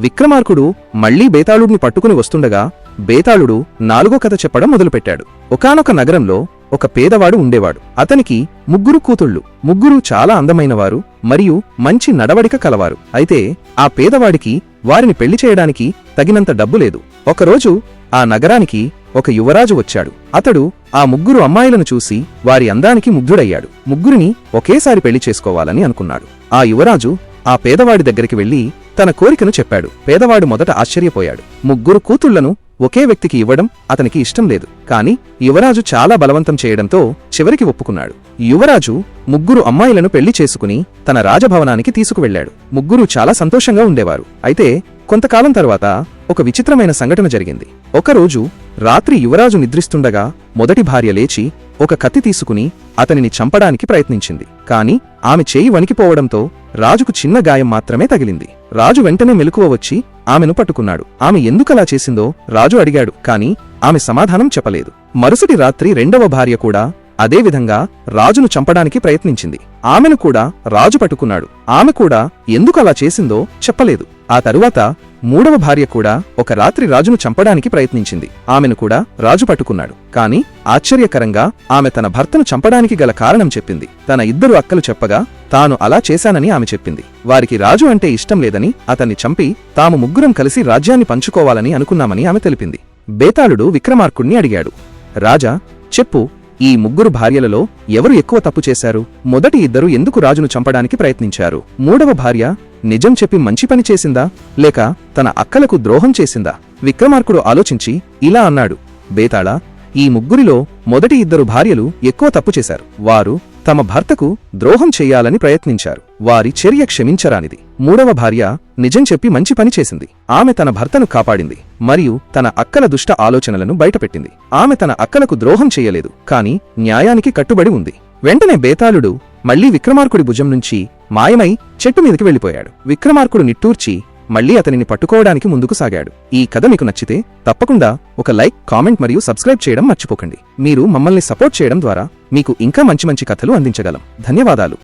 విక్రమార్కుడు మళ్ళీ బేతాళుడిని పట్టుకుని వస్తుండగా బేతాళుడు నాలుగో కథ చెప్పడం మొదలుపెట్టాడు. ఒకానొక నగరంలో ఒక పేదవాడు ఉండేవాడు. అతనికి ముగ్గురు కూతుళ్ళు. ముగ్గురు చాలా అందమైనవారు మరియు మంచి నడవడిక కలవారు. అయితే ఆ పేదవాడికి వారిని పెళ్ళి చేయడానికి తగినంత డబ్బు లేదు. ఒకరోజు ఆ నగరానికి ఒక యువరాజు వచ్చాడు. అతడు ఆ ముగ్గురు అమ్మాయిలను చూసి వారి అందానికి ముగ్ధుడయ్యాడు. ముగ్గురిని ఒకేసారి పెళ్ళి చేసుకోవాలని అనుకున్నాడు. ఆ యువరాజు ఆ పేదవాడి దగ్గరికి వెళ్ళి తన కోరికను చెప్పాడు. పేదవాడు మొదట ఆశ్చర్యపోయాడు. ముగ్గురు కూతుళ్ళను ఒకే వ్యక్తికి ఇవ్వడం అతనికి ఇష్టం లేదు. కాని యువరాజు చాలా బలవంతం చేయడంతో చివరికి ఒప్పుకున్నాడు. యువరాజు ముగ్గురు అమ్మాయిలను పెళ్ళి చేసుకుని తన రాజభవనానికి తీసుకువెళ్ళాడు ముగ్గురు చాలా సంతోషంగా ఉండేవారు. అయితే కొంతకాలం తరువాత ఒక విచిత్రమైన సంఘటన జరిగింది. ఒకరోజు రాత్రి యువరాజు నిద్రిస్తుండగా మొదటి భార్య లేచి ఒక కత్తి తీసుకుని అతనిని చంపడానికి ప్రయత్నించింది. కాని ఆమె చేయి వణికిపోవడంతో రాజుకు చిన్న గాయం మాత్రమే తగిలింది. రాజు వెంటనే మెలకువ వచ్చి ఆమెను పట్టుకున్నాడు. ఆమె ఎందుకలా చేసిందో రాజు అడిగాడు కాని ఆమె సమాధానం చెప్పలేదు. మరుసటి రాత్రి రెండవ భార్య కూడా అదేవిధంగా రాజును చంపడానికి ప్రయత్నించింది. ఆమెను కూడా రాజు పట్టుకున్నాడు. ఆమె కూడా ఎందుకలా చేసిందో చెప్పలేదు. ఆ తరువాత మూడవ భార్య కూడా ఒక రాత్రి రాజును చంపడానికి ప్రయత్నించింది. ఆమెను కూడా రాజు పట్టుకున్నాడు. కాని ఆశ్చర్యకరంగా ఆమె తన భర్తను చంపడానికి గల కారణం చెప్పింది. తన ఇద్దరు అక్కలు చెప్పగా తాను అలా చేశానని ఆమె చెప్పింది. వారికి రాజు అంటే ఇష్టం లేదని అతన్ని చంపి తాము ముగ్గురం కలిసి రాజ్యాన్ని పంచుకోవాలని అనుకున్నామని ఆమె తెలిపింది. బేతాళుడు విక్రమార్కుణ్ణి అడిగాడు. రాజా చెప్పు ఈ ముగ్గురు భార్యలలో ఎవరు ఎక్కువ తప్పు చేశారు? మొదటి ఇద్దరు ఎందుకు రాజును చంపడానికి ప్రయత్నించారు? మూడవ భార్య నిజం చెప్పి మంచి పని చేసిందా? లేక తన అక్కలకు ద్రోహం చేసిందా? విక్రమార్కుడు ఆలోచించి ఇలా అన్నాడు. బేతాళ ఈ ముగ్గురిలో మొదటి ఇద్దరు భార్యలు ఎక్కువ తప్పు చేశారు. వారు తమ భర్తకు ద్రోహం చెయ్యాలని ప్రయత్నించారు. వారి చర్య క్షమించరానిది. మూడవ భార్య నిజం చెప్పి మంచి పని చేసింది. ఆమె తన భర్తను కాపాడింది మరియు తన అక్కల దుష్ట ఆలోచనలను బయటపెట్టింది. ఆమె తన అక్కలకు ద్రోహం చెయ్యలేదు కాని న్యాయానికి కట్టుబడి ఉంది. వెంటనే బేతాళుడు మళ్ళీ విక్రమార్కుడి భుజం నుంచి మాయమై చెట్టు మీదకి వెళ్ళిపోయాడు. విక్రమార్కుడు నిట్టూర్చి మళ్ళీ అతనిని పట్టుకోవడానికి ముందుకు సాగాడు. ఈ కథ మీకు నచ్చితే తప్పకుండా ఒక లైక్ కామెంట్ మరియు సబ్స్క్రైబ్ చేయడం మర్చిపోకండి. మీరు మమ్మల్ని సపోర్ట్ చేయడం ద్వారా మీకు ఇంకా మంచి మంచి కథలు అందించగలం. ధన్యవాదాలు.